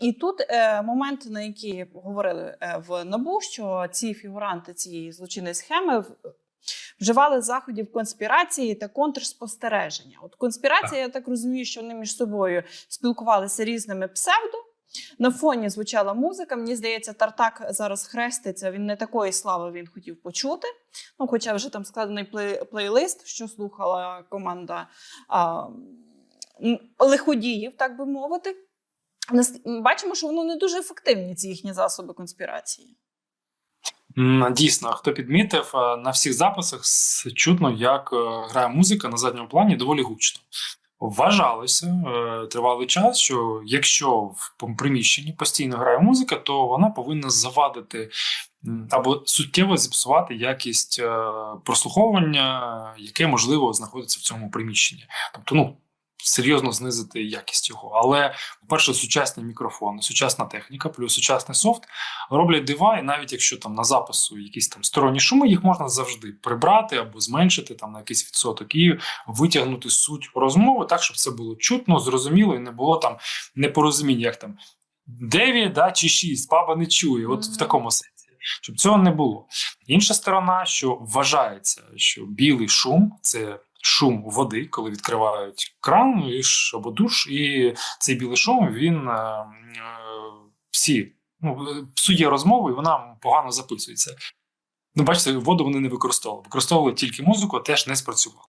І тут е, момент, на який говорили е, в НАБУ, що ці фігуранти цієї злочинної схеми вживали заходів конспірації та контрспостереження. От конспірація, я так розумію, що вони між собою спілкувалися різними псевдо. На фоні звучала музика. Мені здається, Тартак зараз хреститься. Він не такої слави він хотів почути. Ну, хоча вже там складений плей- плейлист, що слухала команда а, лиходіїв, так би мовити. Бачимо, що воно не дуже ефективні, ці їхні засоби конспірації. Дійсно, хто підмітив, на всіх записах чутно, як е, грає музика на задньому плані доволі гучно. Вважалося е, тривалий час, що якщо в приміщенні постійно грає музика, то вона повинна завадити або суттєво зіпсувати якість е, прослуховування, яке можливо знаходиться в цьому приміщенні. Тобто, ну. Серйозно знизити якість його, але по-перше, сучасні мікрофони, сучасна техніка, плюс сучасний софт роблять дива, і навіть якщо там на запису якісь там сторонні шуми, їх можна завжди прибрати або зменшити там на якийсь відсоток і витягнути суть розмови так, щоб це було чутно, зрозуміло і не було там непорозуміння, як там 9 да, чи 6, баба не чує. От в такому сенсі. Щоб цього не було. Інша сторона, що вважається, що білий шум це шум води, коли відкривають кран або душ, і цей білий шум він е, е, всі ну, е, псує розмову, і вона погано записується. Ну, бачите, воду вони не використовували. Використовували тільки музику, теж не спрацювало.